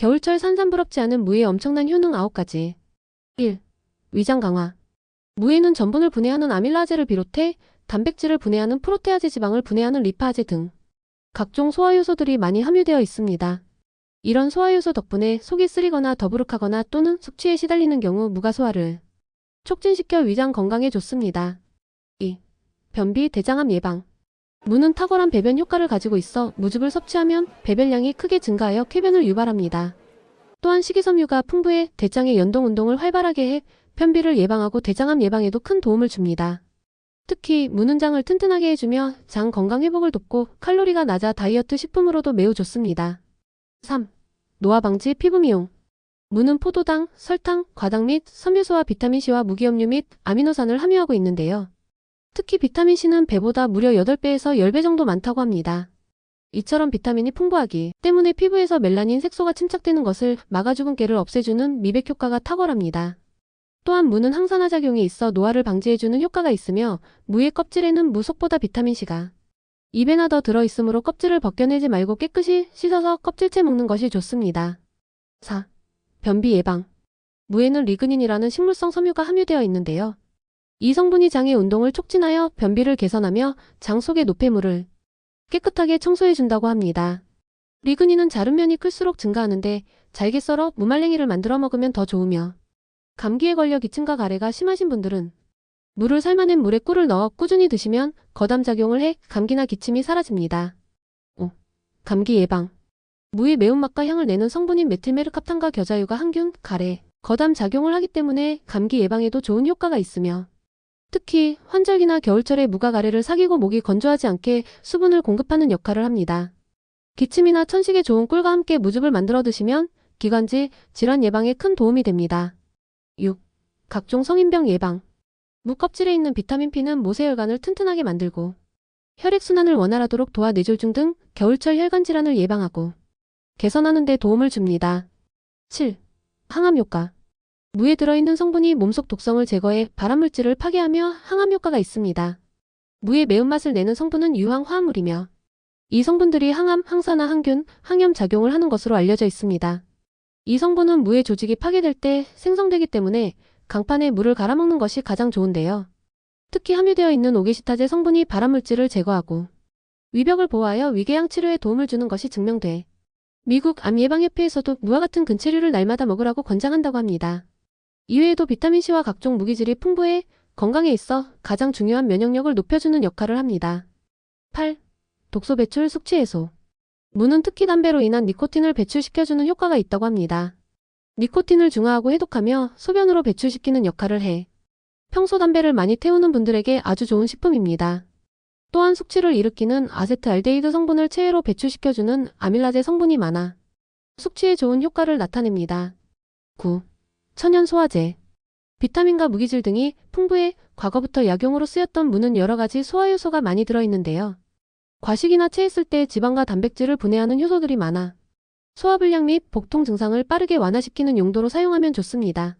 겨울철 산산부럽지 않은 무의 엄청난 효능 9가지. 1. 위장 강화. 무에는 전분을 분해하는 아밀라제를 비롯해 단백질을 분해하는 프로테아제 지방을 분해하는 리파제 등 각종 소화효소들이 많이 함유되어 있습니다. 이런 소화효소 덕분에 속이 쓰리거나 더부룩하거나 또는 숙취에 시달리는 경우 무가 소화를 촉진시켜 위장 건강에 좋습니다. 2. 변비 대장암 예방. 무는 탁월한 배변 효과를 가지고 있어 무즙을 섭취하면 배변량이 크게 증가하여 쾌변을 유발합니다. 또한 식이섬유가 풍부해 대장의 연동 운동을 활발하게 해 편비를 예방하고 대장암 예방에도 큰 도움을 줍니다. 특히 무는 장을 튼튼하게 해주며 장 건강 회복을 돕고 칼로리가 낮아 다이어트 식품으로도 매우 좋습니다. 3. 노화 방지 피부 미용. 무는 포도당, 설탕, 과당 및 섬유소와 비타민C와 무기염류 및 아미노산을 함유하고 있는데요. 특히 비타민C는 배보다 무려 8배에서 10배 정도 많다고 합니다. 이처럼 비타민이 풍부하기 때문에 피부에서 멜라닌 색소가 침착되는 것을 막아 주근깨를 없애주는 미백 효과가 탁월합니다. 또한 무는 항산화 작용이 있어 노화를 방지해주는 효과가 있으며 무의 껍질에는 무속보다 비타민C가 2배나 더 들어있으므로 껍질을 벗겨내지 말고 깨끗이 씻어서 껍질째 먹는 것이 좋습니다. 4. 변비 예방. 무에는 리그닌이라는 식물성 섬유가 함유되어 있는데요. 이 성분이 장의 운동을 촉진하여 변비를 개선하며 장 속의 노폐물을 깨끗하게 청소해준다고 합니다. 리그닌은 자른 면이 클수록 증가하는데 잘게 썰어 무말랭이를 만들어 먹으면 더 좋으며 감기에 걸려 기침과 가래가 심하신 분들은 물을 삶아낸 물에 꿀을 넣어 꾸준히 드시면 거담 작용을 해 감기나 기침이 사라집니다. 5. 감기 예방. 무의 매운맛과 향을 내는 성분인 메틸메르캅탄과 겨자유가 항균, 가래, 거담 작용을 하기 때문에 감기 예방에도 좋은 효과가 있으며 특히 환절기나 겨울철에 무가 가래를 사귀고 목이 건조하지 않게 수분을 공급하는 역할을 합니다. 기침이나 천식에 좋은 꿀과 함께 무즙을 만들어 드시면 기관지, 질환 예방에 큰 도움이 됩니다. 6. 각종 성인병 예방. 무 껍질에 있는 비타민 P는 모세혈관을 튼튼하게 만들고 혈액순환을 원활하도록 도와 뇌졸중 등 겨울철 혈관 질환을 예방하고 개선하는 데 도움을 줍니다. 7. 항암 효과. 무에 들어있는 성분이 몸속 독성을 제거해 발암물질을 파괴하며 항암 효과가 있습니다. 무의 매운맛을 내는 성분은 유황 화합물이며 이 성분들이 항암, 항산화, 항균, 항염 작용을 하는 것으로 알려져 있습니다. 이 성분은 무의 조직이 파괴될 때 생성되기 때문에 강판에 물을 갈아먹는 것이 가장 좋은데요. 특히 함유되어 있는 오게시타제 성분이 발암물질을 제거하고 위벽을 보호하여 위궤양 치료에 도움을 주는 것이 증명돼 미국 암예방협회에서도 무와 같은 근체류를 날마다 먹으라고 권장한다고 합니다. 이외에도 비타민C와 각종 무기질이 풍부해 건강에 있어 가장 중요한 면역력을 높여주는 역할을 합니다. 8. 독소 배출 숙취 해소. 무는 특히 담배로 인한 니코틴을 배출시켜주는 효과가 있다고 합니다. 니코틴을 중화하고 해독하며 소변으로 배출시키는 역할을 해 평소 담배를 많이 태우는 분들에게 아주 좋은 식품입니다. 또한 숙취를 일으키는 아세트알데히드 성분을 체외로 배출시켜주는 아밀라제 성분이 많아 숙취에 좋은 효과를 나타냅니다. 9. 천연 소화제. 비타민과 무기질 등이 풍부해 과거부터 약용으로 쓰였던 무는 여러 가지 소화 효소가 많이 들어있는데요. 과식이나 체했을 때 지방과 단백질을 분해하는 효소들이 많아 소화불량 및 복통 증상을 빠르게 완화시키는 용도로 사용하면 좋습니다.